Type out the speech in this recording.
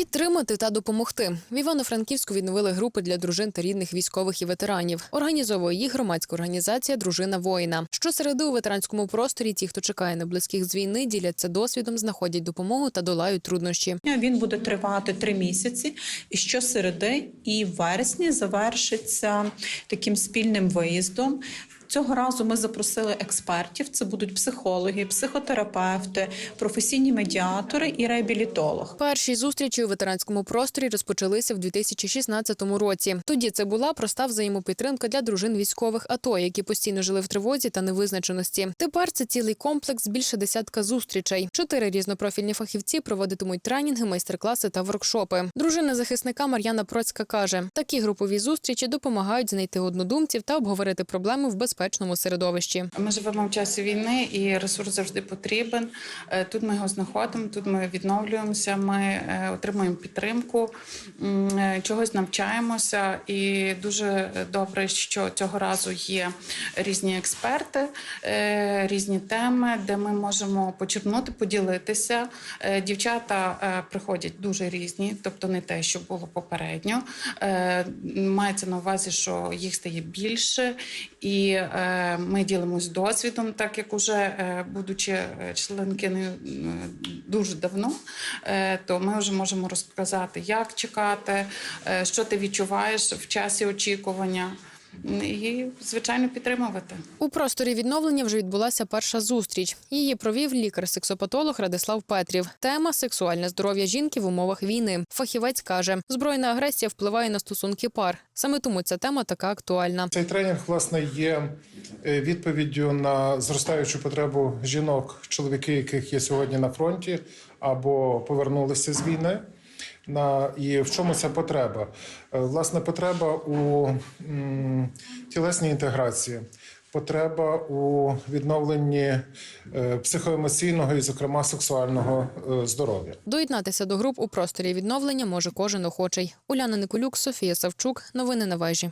Підтримати та допомогти в Івано-Франківську відновили групи для дружин та рідних військових і ветеранів. Організовує їх громадська організація Дружина воїна. Щосереди у ветеранському просторі ті, хто чекає на близьких з війни, діляться досвідом, знаходять допомогу та долають труднощі. Він буде тривати три місяці, і щосереди і в вересні завершиться таким спільним виїздом. Цього разу ми запросили експертів. Це будуть психологи, психотерапевти, професійні медіатори і реабілітолог. Перші зустрічі у ветеранському просторі розпочалися в 2016 році. Тоді це була проста взаємопідтримка для дружин військових АТО, які постійно жили в тривозі та невизначеності. Тепер це цілий комплекс більше десятка зустрічей. Чотири різнопрофільні фахівці проводитимуть тренінги, майстер-класи та воркшопи. Дружина захисника Мар'яна Процька каже, такі групові зустрічі допомагають знайти однодумців та обговорити проблеми в безпечному середовищі. Ми живемо в часі війни, і ресурс завжди потрібен. Е, Тут ми його знаходимо, тут ми відновлюємося, ми е, отримуємо підтримку, е, чогось навчаємося. І дуже добре, що цього разу є різні експерти, різні теми, де ми можемо почерпнути, поділитися. Дівчата приходять дуже різні, тобто не те, що було попередньо. Мається на увазі, що їх стає більше, і ми ділимось досвідом, так як уже е, будучи е, членкиною е, дуже давно, е, то ми вже можемо розказати, як чекати, е, що ти відчуваєш в часі очікування, і звичайно підтримувати. У просторі відновлення вже відбулася перша зустріч. Її провів лікар-сексопатолог Радислав Петрів. Тема сексуальне здоров'я жінки в умовах війни. Фахівець каже, збройна агресія впливає на стосунки пар. Саме тому ця тема така актуальна. Цей тренінг власне є е, відповіддю на зростаючу потребу жінок, чоловіки, яких є сьогодні на фронті або повернулися з війни. На і в чому ця потреба? Е, Власне, потреба у тілесній інтеграції, потреба у відновленні е, психоемоційного і, зокрема, сексуального е, здоров'я. Доєднатися до груп у просторі відновлення може кожен охочий. Уляна Николюк, Софія Савчук. Новини на вежі.